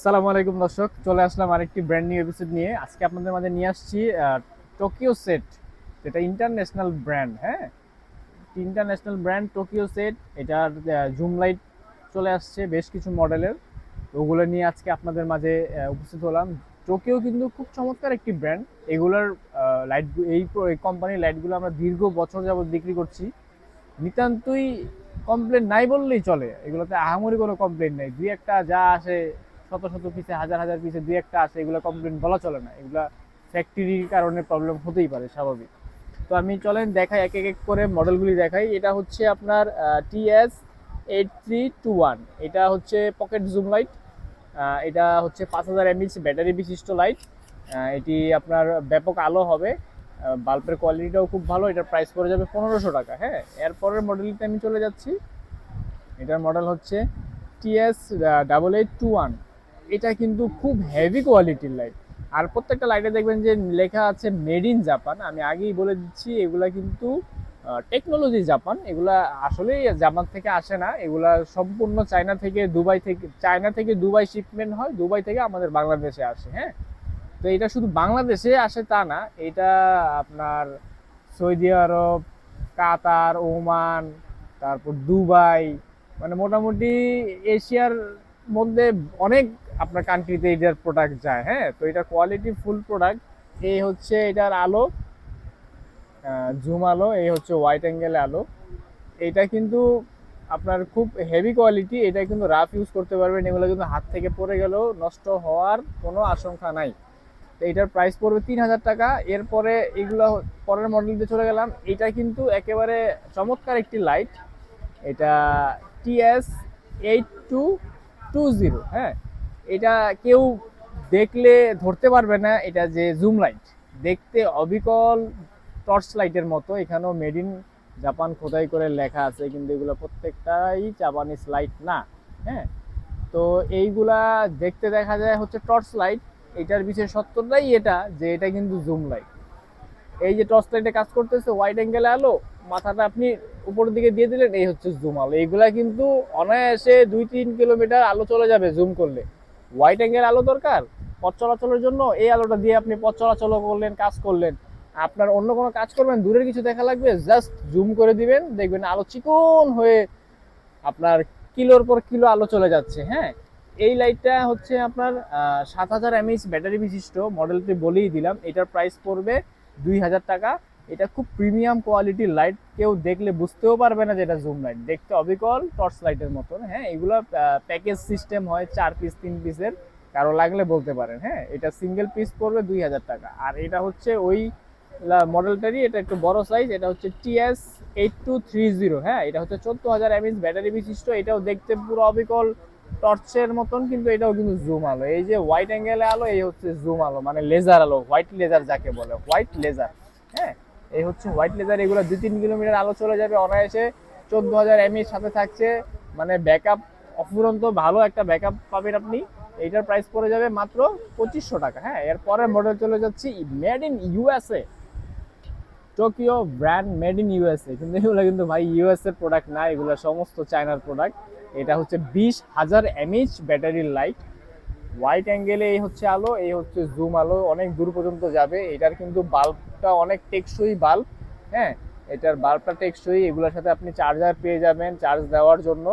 আসসালামু আলাইকুম দর্শক, চলে আসলাম আরেকটি ব্র্যান্ড নিউ এপিসোড নিয়ে। আজকে আপনাদের মাঝে নিয়ে আসছি টোকিও সেট যেটা ইন্টারন্যাশনাল ব্র্যান্ড হ্যাঁ? ইন্টারন্যাশনাল ব্র্যান্ড টোকিও সেট এটার জুম লাইট চলে আসছে বেশ কিছু মডেলের ওগুলো নিয়ে আজকে আপনাদের মাঝে উপস্থিত হলাম। টোকিও কিন্তু খুব চমৎকার একটি ব্র্যান্ড এগুলোর লাইট এই কোম্পানির লাইটগুলো আমরা দীর্ঘ বছর যাবত বিক্রি করছি। নিতান্তই কমপ্লেন নাই বললেই চলে। এগুলোতে আহামরি কোনো কমপ্লেন নেই। দুই একটা যা আসে শত শত পিসে হাজার হাজার পিসে দুই একটা আসে এগুলো কমপ্লেন বলা চলে না। এগুলা ফ্যাক্টরির কারণে প্রবলেম হতেই পারে, স্বাভাবিক। তো আমি চলেন দেখাই, এক এক করে মডেলগুলি দেখাই। এটা হচ্ছে আপনার TS eight three two one এটা হচ্ছে পকেট জুম লাইট এটা হচ্ছে পাঁচ হাজার এমএইচ ব্যাটারি বিশিষ্ট লাইট এটি আপনার ব্যাপক আলো হবে। বাল্বের কোয়ালিটিটাও খুব ভালো। এটার প্রাইস পড়ে যাবে পনেরোশো টাকা হ্যাঁ? এরপরের মডেলটা আমি চলে যাচ্ছি। এটার মডেল হচ্ছে TS double eight two one এটা কিন্তু খুব হেভি কোয়ালিটির লাইট আর প্রত্যেকটা লাইটে দেখবেন যে লেখা আছে মেড ইন জাপান আমি আগেই বলে দিচ্ছি, এগুলা কিন্তু টেকনোলজি জাপান এগুলা আসলেই জাপান থেকে আসে না। এগুলা সম্পূর্ণ চায়না থেকে দুবাই থেকে, চায়না থেকে দুবাই শিপমেন্ট হয়, দুবাই থেকে আমাদের বাংলাদেশে আসে হ্যাঁ? তো এটা শুধু বাংলাদেশে আসে তা না, এটা আপনার সৌদি আরব, কাতার, ওমান, তারপর দুবাই মানে মোটামুটি এশিয়ার মধ্যে অনেক আপনার কান্ট্রিতে এটার প্রোডাক্ট যায় হ্যাঁ? তো এটা কোয়ালিটি ফুল প্রোডাক্ট এই হচ্ছে এটার আলো জুম আলো, এই হচ্ছে হোয়াইট অ্যাঙ্গেল আলো। এটা কিন্তু আপনার খুব হেভি কোয়ালিটি এটা কিন্তু রাফ ইউজ করতে পারবেন, এগুলো কিন্তু হাত থেকে পড়ে গেলেও নষ্ট হওয়ার কোনো আশঙ্কা নাই। তো এটার প্রাইস পড়বে তিন হাজার টাকা। এরপরে এগুলো পরের মডেলতে চলে গেলাম। এটা কিন্তু একেবারে চমৎকার একটি লাইট এটা TS eight two two zero হ্যাঁ? এটা কেউ দেখলে ধরতে পারবে না, এটা যে জুম লাইট দেখতে অবিকল টর্চ লাইটের মতো, এখানেও মেড ইন জাপান খোদাই করে লেখা আছে, কিন্তু এগুলো প্রত্যেকটাই জাপানিজ লাইট না হ্যাঁ? তো এইগুলা দেখতে দেখা যায় হচ্ছে টর্চ লাইট এটার বিশেষ সত্যটাই এটা, যে এটা কিন্তু জুম লাইট এই যে টর্চ লাইটে কাজ করতেছে হোয়াইট অ্যাঙ্গেলে আলো, মাথাটা আপনি উপরের দিকে দিয়ে দিলেন, এই হচ্ছে জুম আলো। এইগুলা কিন্তু অনায়াসে দুই তিন কিলোমিটার আলো চলে যাবে জুম করলে। হোয়াইট অ্যাঙ্গেল আলো দরকার? পথ চলাচলের জন্য এই আলোটা দিয়ে আপনি পথ চলাচল করলেন, কাজ করলেন। আপনার অন্য কোনো কাজ করবেন, দূরের কিছু দেখা লাগবে জাস্ট জুম করে দিবেন, দেখবেন আলো চিকন হয়ে আপনার কিলোর পর কিলো আলো চলে যাচ্ছে হ্যাঁ? এই লাইটটা হচ্ছে আপনার সাত হাজার এমএইচ ব্যাটারি বিশিষ্ট মডেলটি বলেই দিলাম, এটার প্রাইস পড়বে দুই হাজার টাকা। এটা খুব প্রিমিয়াম কোয়ালিটির লাইট কেউ দেখলে বুঝতেও পারবে না যে এটা জুম লাইট দেখতে অবিকল টর্চ লাইটের মতন হ্যাঁ? এগুলো প্যাকেজ সিস্টেম হয় চার পিস তিন পিসের কারও লাগলে বলতে পারেন হ্যাঁ? এটা সিঙ্গেল পিস পড়বে দুই হাজার টাকা। আর এটা হচ্ছে ওই মডেলটারই এটা একটু বড় সাইজ এটা হচ্ছে TS eight two three zero হ্যাঁ? এটা হচ্ছে চোদ্দ হাজার এমএইচ ব্যাটারি বিশিষ্ট, এটাও দেখতে পুরো অবিকল টর্চের মতন, কিন্তু এটাও কিন্তু জুম আলো। এই যে হোয়াইট অ্যাঙ্গেলে আলো, এই হচ্ছে জুম আলো মানে লেজার আলো হোয়াইট লেজার যাকে বলে হোয়াইট লেজার হ্যাঁ? এই হচ্ছে হোয়াইট লেজার এগুলো দুই তিন কিলোমিটার আলো চলে যাবে অনায়াসে। চোদ্দ হাজার এমএইচ সাথে থাকছে। মানে ব্যাকআপ অফুরন্ত ভালো একটা ব্যাকআপ পাবেন আপনি। এইটার প্রাইস পড়ে যাবে মাত্র পঁচিশশো টাকা। হ্যাঁ এরপরে মডেল চলে যাচ্ছি made in USA Tokyo brand made in USA কিন্তু এগুলো কিন্তু ভাই ইউএস এর প্রোডাক্ট না, এগুলো সমস্ত চায়নার প্রোডাক্ট এটা হচ্ছে বিশ হাজার এমএইচ ব্যাটারির লাইট হোয়াইট অ্যাঙ্গেলে এই হচ্ছে আলো, এই হচ্ছে জুম আলো, অনেক দূর পর্যন্ত যাবে। এটার কিন্তু বাল্বটা অনেক টেকসই বাল্ব হ্যাঁ? এটার বাল্বটা টেকসই, এগুলোর সাথে আপনি চার্জার পেয়ে যাবেন চার্জ দেওয়ার জন্য।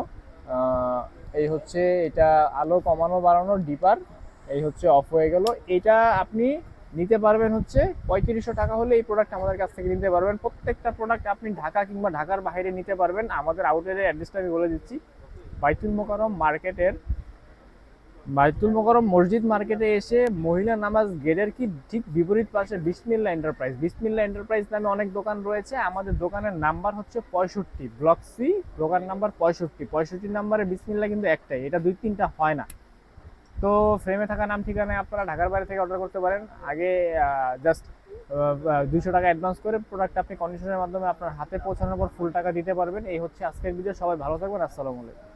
এই হচ্ছে এটা আলো কমানো বাড়ানো ডিপার এই হচ্ছে অফ হয়ে গেল। এটা আপনি নিতে পারবেন হচ্ছে পঁয়ত্রিশশো টাকা হলে এই প্রোডাক্ট আমাদের কাছ থেকে নিতে পারবেন। প্রত্যেকটা প্রোডাক্ট আপনি ঢাকা কিংবা ঢাকার বাইরে নিতে পারবেন। আমাদের আউটলেটের অ্যাড্রেসটা আমি বলে দিচ্ছি। বাইতুল মোকারম মার্কেটের বাইতুল মোকারম মসজিদ মার্কেটে এসে মহিলা নামাজ গেটের কি ঠিক বিপরীত পাশে বিসমিল্লা এন্টারপ্রাইজ? বিসমিল্লা এন্টারপ্রাইজ নামে অনেক দোকান রয়েছে। আমাদের দোকানের নাম্বার হচ্ছে পঁয়ষট্টি, ব্লক সি, দোকান নাম্বার পঁয়ষট্টি। পঁয়ষট্টি নাম্বারে বিসমিল্লা কিন্তু একটাই, এটা দুই তিনটা হয় না। তো ফ্রেমে থাকা নাম ঠিকানায় আপনারা ঢাকার বাইরে থেকে অর্ডার করতে পারেন। আগে জাস্ট দুশো টাকা অ্যাডভান্স করে প্রোডাক্ট আপনি কন্ডিশনের মাধ্যমে আপনার হাতে পৌঁছানোর পর ফুল টাকা দিতে পারবেন। এই হচ্ছে আজকের ভিডিও সবাই ভালো থাকবেন, আসসালামু আলাইকুম।